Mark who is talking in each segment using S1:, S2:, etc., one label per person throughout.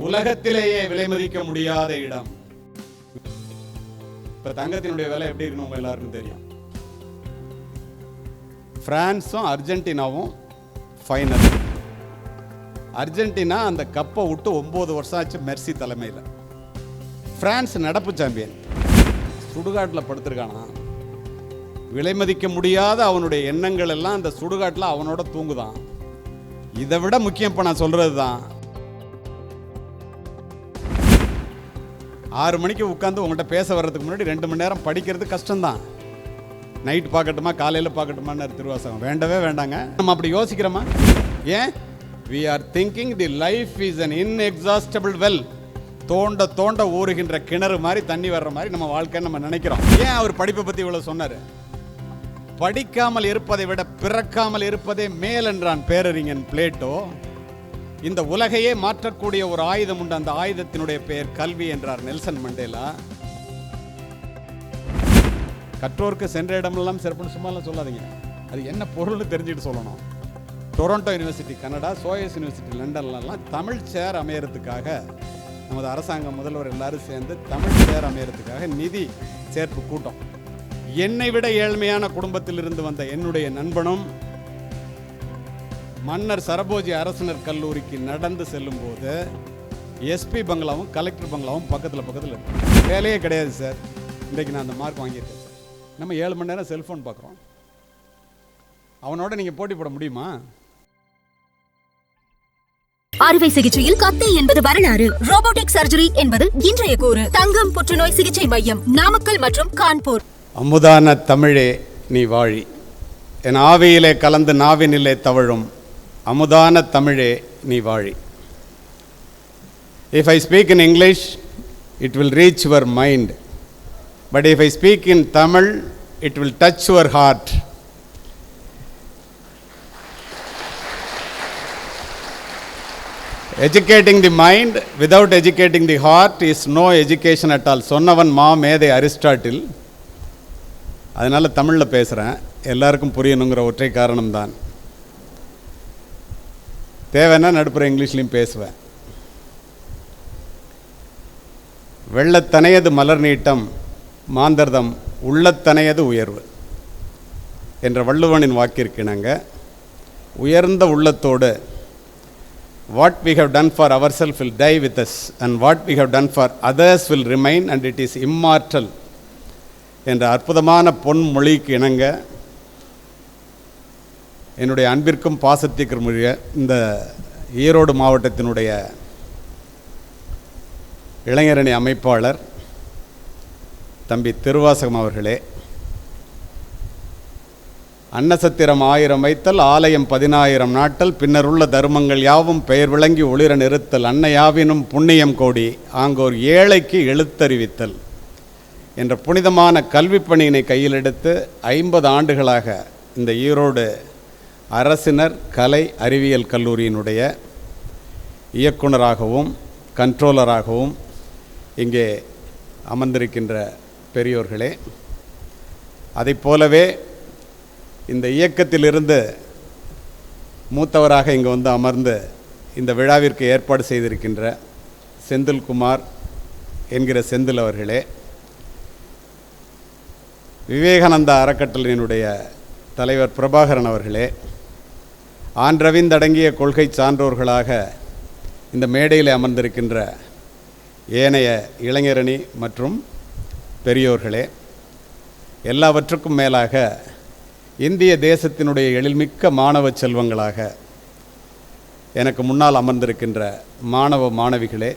S1: உலகத்திலேயே விலை மதிக்க முடியாத இடம். இப்ப தங்கத்தினுடைய விலை எப்படி இருக்குன்னு உங்க எல்லாருக்கும் தெரியும். பிரான்ஸும் அர்ஜென்டினாவும் ஃபைனல் அர்ஜென்டினா அந்த கப்பை விட்டு ஒன்பது வருஷம் ஆச்சு மெர்சி தலைமையில். பிரான்ஸ் நடப்பு சாம்பியன். சுடுகாட்டில் படுத்திருக்கானா? விலை மதிக்க முடியாத அவனுடைய எண்ணங்கள் எல்லாம் அந்த சுடுகாட்டில் அவனோட தூங்குதான். இதை விட முக்கியம் இப்போ நான் சொல்கிறது தான் ஆறு மணிக்கு உட்காந்து உங்கள்கிட்ட பேச வர்றதுக்கு முன்னாடி ரெண்டு மணி நேரம் படிக்கிறது கஷ்டம்தான். நைட் பார்க்கட்டுமா காலையில் பார்க்கட்டுமான்னு திருவாசகம். வேண்டவே வேண்டாங்க. நம்ம அப்படி யோசிக்கிறோமா? ஏன்? We are thinking the life is an inexhaustible well தோண்ட தோண்ட ஊறுகின்ற கிணறு மாதிரி தண்ணி வர்ற மாதிரி நம்ம வாழ்க்கைன்னு நம்ம நினைக்கிறோம். ஏன் அவர் படிப்பை பற்றி இவ்வளோ சொன்னார்? படிக்காமல் இருப்பதை விட பிறக்காமல் இருப்பதே மேல் என்றான் பேரறிஞன் பிளேட்டோ. இந்த உலகையே மாற்றக்கூடிய ஒரு ஆயுதம் உண்டு. அந்த ஆயுதத்தினுடைய பெயர் கல்வி என்றார் நெல்சன் மண்டேலா. கற்றோருக்கு சென்ற இடமெல்லாம் சிறப்புன்னு சும்மாலாம் சொல்லாதீங்க. அது என்ன பொருள்னு தெரிஞ்சுட்டு சொல்லணும். Toronto university Canada SOAS university லண்டன்லலாம் Tamil chair அமையறதுக்காக நமது அரசாங்கம் முதல்வர் எல்லாரும் சேர்ந்து தமிழ் சேர் அமையறதுக்காக நிதி சேர்ப்பு கூட்டம். என்னை விட ஏழ்மையான குடும்பத்தில் இருந்து வந்த என்னுடைய நண்பனும் மன்னர் சரபோஜி அரசினர் கல்லூரிக்கு நடந்து செல்லும்போது எஸ்பி பங்களாவும் கலெக்டர் பங்களாவும் பக்கத்தில் பக்கத்தில் இருக்கு. வேலையே கிடையாது சார். இன்றைக்கு நான் அந்த மார்க் வாங்கியிருக்கேன் சார். நம்ம ஏழு மணி நேரம் செல்ஃபோன் பார்க்குறோம். அவனோட நீங்கள் போட்டி போட முடியுமா?
S2: அறுவை சிகிச்சையில் கத்தி என்பது வரலாறு. ரோபோட்டிக் சர்ஜரி என்பது இன்றைய கூறு. தங்கம் புற்றுநோய் சிகிச்சை மையம் நாமக்கல் மற்றும் கான்பூர்.
S1: அமுதான தமிழே நீ வாழி. என் ஆவியிலே கலந்து நாவினிலே தவழும். அமுதான தமிழே நீ வாழி. If I speak in English it will reach your mind but if I speak in Tamil it will touch your heart educating the mind without educating the heart is no education at all சொன்னவன் மா மேதை Aristotle. அதனால் தமிழில் பேசுகிறேன் எல்லாருக்கும் புரியணுங்கிற ஒற்றை காரணம்தான். தேவைன்னா நடுப்புற இங்கிலீஷ்லையும் பேசுவேன். வெள்ளத்தனையது மலர் நீட்டம் மாந்தர்தம் உள்ளத்தனையது உயர்வு என்ற வள்ளுவனின் வாக்கிற்கிணங்க உயர்ந்த உள்ளத்தோடு what we have done for our self will die with us and what we have done for others will remain and it is immortal என்ற அற்புதமான பொன்மொழிக்கு இணங்க என்னுடைய அன்பிற்கும் பாசத்திற்கும் இந்த ஈரோடு மாவட்டத்தினுடைய இளைஞரணி அமைப்பாளர் தம்பி திருவாசகம் அவர்களே அன்னசத்திரம் ஆயிரம் வைத்தல் ஆலயம் பதினாயிரம் நாட்டல் பின்னருள்ள தர்மங்கள் யாவும் பெயர் விளங்கி ஒளிர நிறுத்தல் அன்னையாவினும் புண்ணியம் கோடி ஆங்கோர் ஏழைக்கு எழுத்தறிவித்தல் என்ற புனிதமான கல்விப் பணியினை கையில் எடுத்து ஐம்பது ஆண்டுகளாக இந்த ஈரோடு அரசினர் கலை அறிவியல் கல்லூரியினுடைய இயக்குனராகவும் கண்ட்ரோலராகவும் இங்கே அமர்ந்திருக்கின்ற பெரியோர்களே அதைப் போலவே இந்த இயக்கத்திலிருந்து மூத்தவராக இங்கே வந்து அமர்ந்து இந்த விழாவிற்கு ஏற்பாடு செய்திருக்கின்ற செந்தில்குமார் என்கிற செந்தில் அவர்களே விவேகானந்தா அறக்கட்டளையினுடைய தலைவர் பிரபாகரன் அவர்களே ஆன்றவிந்தடங்கிய கொள்கை சான்றோர்களாக இந்த மேடையில் அமர்ந்திருக்கின்ற ஏனைய இளைஞரணி மற்றும் பெரியோர்களே எல்லாவற்றுக்கும் மேலாக இந்திய தேசத்தினுடைய எழில்மிக்க மாணவ செல்வங்களாக எனக்கு முன்னால் அமர்ந்திருக்கின்ற மாணவ மாணவிகளே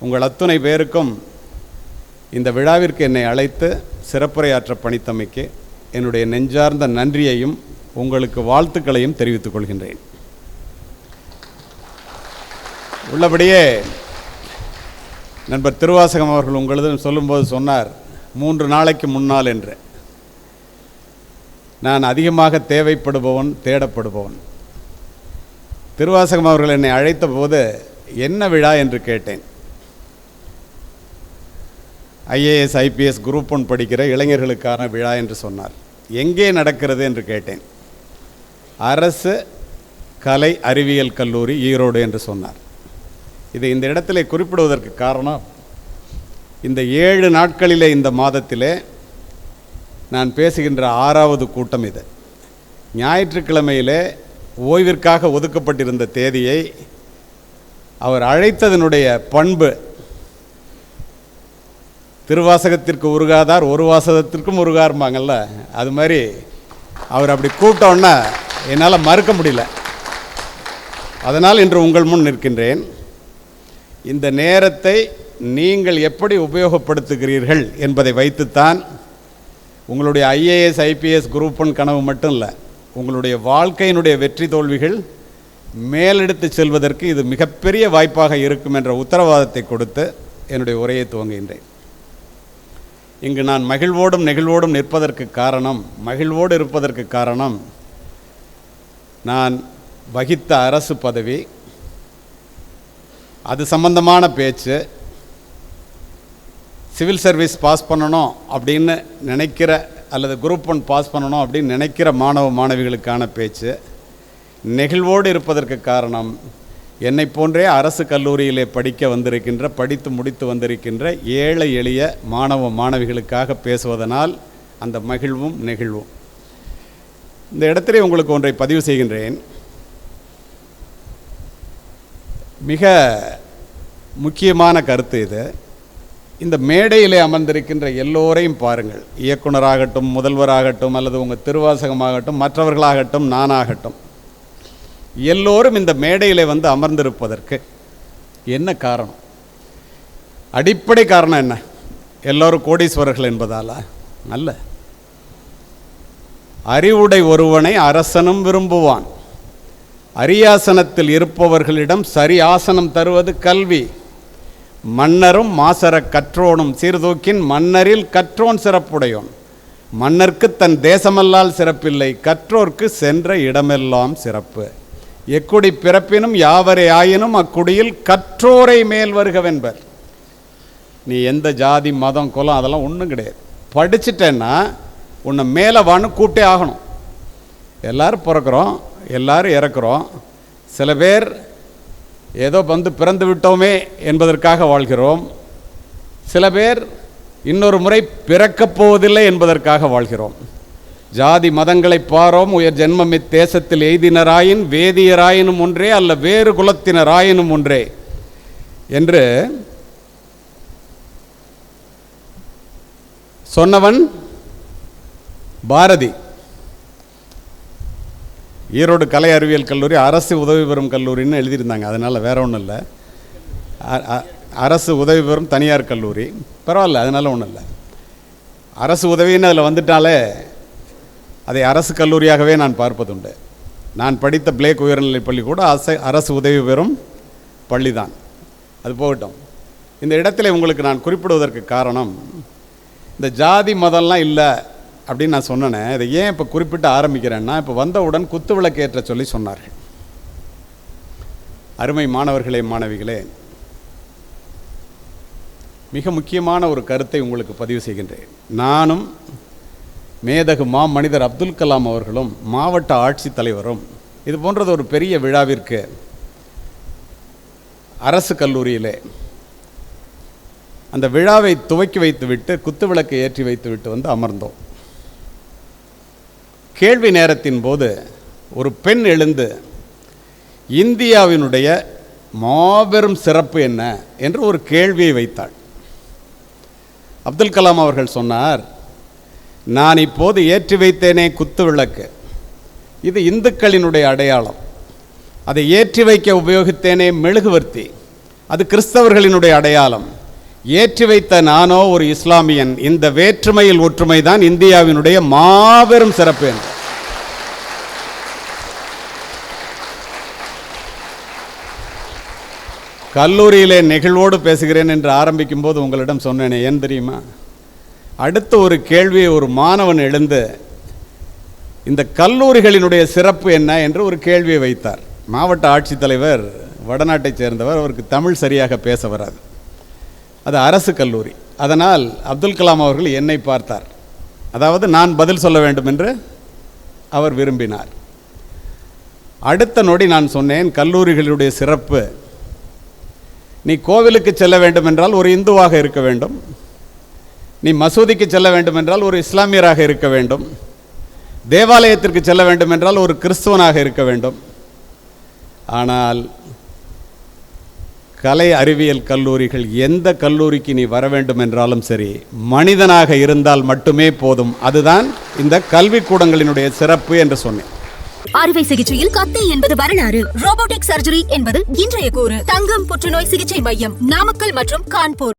S1: உங்கள் அத்துணை பேருக்கும் இந்த விழாவிற்கு என்னை அழைத்து சிறப்புரையாற்ற பணித்தமைக்கு என்னுடைய நெஞ்சார்ந்த நன்றியையும் உங்களுக்கு வாழ்த்துக்களையும் தெரிவித்துக் கொள்கின்றேன். உள்ளபடியே நண்பர் திருவாசகம் அவர்கள் உங்களது சொல்லும்போது சொன்னார் மூன்று நாளைக்கு முன்னால் என்று. நான் அதிகமாக தேவைப்படுபவன் தேடப்படுபவன். திருவாசகம் அவர்கள் என்னை அழைத்த போது என்ன விழா? என்று கேட்டேன். ஐஏஎஸ் ஐபிஎஸ் குரூப் ஒன் படிக்கிற இளைஞர்களுக்கான விழா என்று சொன்னார். எங்கே நடக்கிறது? என்று கேட்டேன். அரசு கலை அறிவியல் கல்லூரி ஈரோடு என்று சொன்னார். இதை இந்த இடத்திலே குறிப்பிடுவதற்கு காரணம் இந்த ஏழு நாட்களிலே இந்த மாதத்திலே நான் பேசுகின்ற ஆறாவது கூட்டம் இது. ஞாயிற்றுக்கிழமையிலே ஓய்விற்காக ஒதுக்கப்பட்டிருந்த தேதியை அவர் அழைத்ததனுடைய பண்பு திருவாசகத்திற்கு உருகாதார் ஒரு வாசகத்திற்கும் உருகாருமாங்கல்ல அது மாதிரி அவர் அப்படி கூப்பிட்டோன்னா என்னால் மறுக்க முடியல. அதனால் இன்று உங்கள் முன் நிற்கின்றேன். இந்த நேரத்தை நீங்கள் எப்படி உபயோகப்படுத்துகிறீர்கள் என்பதை வைத்துத்தான் உங்களுடைய ஐஏஎஸ் ஐபிஎஸ் குரூப் ஒன் கனவு மட்டும் இல்லை உங்களுடைய வாழ்க்கையினுடைய வெற்றி தோல்விகள் மேலெடுத்து செல்வதற்கு இது மிகப்பெரிய வாய்ப்பாக இருக்கும் என்ற உத்தரவாதத்தை கொடுத்து என்னுடைய உரையை துவங்குகின்றேன். இங்கு நான் மகிழ்வோடும் நெகிழ்வோடும் நிற்பதற்கு காரணம் மகிழ்வோடு இருப்பதற்கு காரணம் நான் வகித்த அரசு பதவி அது சம்பந்தமான பேச்சு சிவில் சர்வீஸ் பாஸ் பண்ணணும் அப்படின்னு நினைக்கிற அல்லது குரூப் ஒன் பாஸ் பண்ணணும் அப்படின்னு நினைக்கிற மாணவ மாணவிகளுக்கான பேச்சு நெகிழ்வோடு இருப்பதற்கு காரணம் என்னை போன்றே அரசு கல்லூரியிலே படிக்க வந்திருக்கின்ற படித்து முடித்து வந்திருக்கின்ற ஏழை எளிய மாணவ மாணவிகளுக்காக பேசுவதனால் அந்த மகிழ்வும் நெகிழ்வும். இந்த இடத்திலே உங்களுக்கு ஒன்றை பதிவு செய்கின்றேன். மிக முக்கியமான கருத்து இது. இந்த மேடையிலே அமர்ந்திருக்கின்ற எல்லோரையும் பாருங்கள். இயக்குனராகட்டும் முதல்வராகட்டும் அல்லது உங்கள் திருவாசகமாகட்டும் மற்றவர்களாகட்டும் நானாகட்டும். எல்லோரும் இந்த மேடையிலே வந்து அமர்ந்திருப்பதற்கு என்ன காரணம்? அடிப்படை காரணம் என்ன? எல்லோரும் கோடீஸ்வரர்கள் என்பதாலா? அல்ல. அறிவுடை ஒருவனை அரசனும் விரும்புவான். அரியாசனத்தில் இருப்பவர்களிடம் சரி ஆசனம் தருவது கல்வி. மன்னரும் மாசர கற்றோனும் சீர்தூக்கின் மன்னரில் கற்றோன் சிறப்புடையோன். மன்னர்க்கு தன் தேசமல்லால் சிறப்பில்லை கற்றோர்க்கு சென்ற இடமெல்லாம் சிறப்பு. எக்குடி பிறப்பினும் யாவரே ஆயினும் அக்குடியில் கற்றோரை மேல் வருகவென்பர். நீ எந்த ஜாதி மதம் குலம் அதெல்லாம் ஒன்றும் கிடையாது. படிச்சிட்டேன்னா உன்னை மேலே வான்னு கூப்பிட்டே ஆகணும். எல்லோரும் பிறக்கிறோம் எல்லாரும் இறக்குறோம். சில பேர் ஏதோ வந்து பிறந்து விட்டோமே என்பதற்காக வாழ்கிறோம். சில பேர் இன்னொரு முறை பிறக்கப் போவதில்லை என்பதற்காக வாழ்கிறோம். ஜாதி மதங்களை பாரோம் உயர் ஜென்மம் இத்தேசத்தில் எய்தினராயின் வேதியராயினும் ஒன்றே அல்ல வேறு குலத்தினராயினும் ஒன்றே என்று சொன்னவன் பாரதி. ஈரோடு கலை அறிவியல் கல்லூரி அரசு உதவி பெறும் கல்லூரின்னு எழுதியிருந்தாங்க. அதனால் வேற ஒன்றும் இல்லை. அ- அரசு உதவி பெறும் தனியார் கல்லூரி. பரவாயில்ல அதனால் ஒன்றும் இல்லை. அரசு உதவின்னு அதில் வந்துட்டாலே அதை அரசு கல்லூரியாகவே நான் பார்ப்பதுண்டு. நான் படித்த பிளேக் உயர்நிலைப் பள்ளி கூட அரசு அரசு உதவி பெறும் பள்ளிதான். அது போகட்டும். இந்த இடத்துல உங்களுக்கு நான் குறிப்பிடுவதற்கு காரணம் இந்த ஜாதி மதம்லாம் இல்லை அப்படின்னு நான் சொன்னேன் இதை ஏன் இப்போ குறிப்பிட்டு ஆரம்பிக்கிறேன்னா இப்போ வந்தவுடன் குத்து விளக்கு ஏற்ற சொல்லி சொன்னார்கள். அருமை மாணவர்களே மாணவிகளே மிக முக்கியமான ஒரு கருத்தை உங்களுக்கு பதிவு செய்கின்றேன். நானும் மேதகு மா மனிதர் அப்துல் கலாம் அவர்களும் மாவட்ட ஆட்சித்தலைவரும் இது போன்றது ஒரு பெரிய விழாவிற்கு அரசு கல்லூரியிலே அந்த விழாவை துவக்கி வைத்துவிட்டு குத்துவிளக்கை ஏற்றி வைத்துவிட்டு வந்து அமர்ந்தோம். கேள்வி நேரத்தின் போது ஒரு பெண் எழுந்து இந்தியாவினுடைய மாபெரும் சிறப்பு என்ன? என்று ஒரு கேள்வியை வைத்தாள். அப்துல் கலாம் அவர்கள் சொன்னார் நான் இப்போது ஏற்றி வைத்தேனே குத்து விளக்கு. இது இந்துக்களினுடைய அடையாளம். அதை ஏற்றி வைக்க உபயோகித்தேனே மெழுகுவர்த்தி. அது கிறிஸ்தவர்களினுடைய அடையாளம். ஏற்றி வைத்த நானோ ஒரு இஸ்லாமியன். இந்த வேற்றுமையில் ஒற்றுமை தான் இந்தியாவினுடைய மாபெரும் சிறப்பு என்று. கல்லூரியிலே நெகிழ்வோடு பேசுகிறேன் என்று ஆரம்பிக்கும் போது உங்களிடம் சொன்னேனே ஏன் தெரியுமா? அடுத்த ஒரு கேள்வியை ஒரு மாணவன் எழுந்து இந்த கல்லூரிகளினுடைய சிறப்பு என்ன என்று ஒரு கேள்வியை வைத்தார். மாவட்ட ஆட்சித்தலைவர் வடநாட்டைச் சேர்ந்தவர் அவருக்கு தமிழ் சரியாக பேச வராது. அது அரசு கல்லூரி. அதனால் அப்துல் கலாம் அவர்கள் என்னை பார்த்தார். அதாவது நான் பதில் சொல்ல வேண்டும் என்று அவர் விரும்பினார். அடுத்த நொடி நான் சொன்னேன் கல்லூரிகளுடைய சிறப்பு. நீ கோவிலுக்கு செல்ல வேண்டும் என்றால் ஒரு இந்துவாக இருக்க வேண்டும். நீ மசூதிக்கு செல்ல வேண்டும் என்றால் ஒரு இஸ்லாமியராக இருக்க வேண்டும். தேவாலயத்திற்கு செல்ல வேண்டும் என்றால் ஒரு கிறிஸ்துவனாக இருக்க வேண்டும். ஆனால் கலை அறிவியல் கல்லூரிகள் எந்த கல்லூரிக்கு நீ வர வேண்டும் என்றாலும் சரி மனிதனாக இருந்தால் மட்டுமே போதும். அதுதான் இந்த கல்விக்கூடங்களினுடைய சிறப்பு என்று சொன்னேன்.
S2: அறுவை சிகிச்சையில் கத்தை என்பது வரலாறு. ரோபோட்டிக் சர்ஜரி என்பது இன்றைய கூறு. தங்கம் புற்றுநோய் சிகிச்சை மையம் நாமக்கல் மற்றும் கான்பூர்.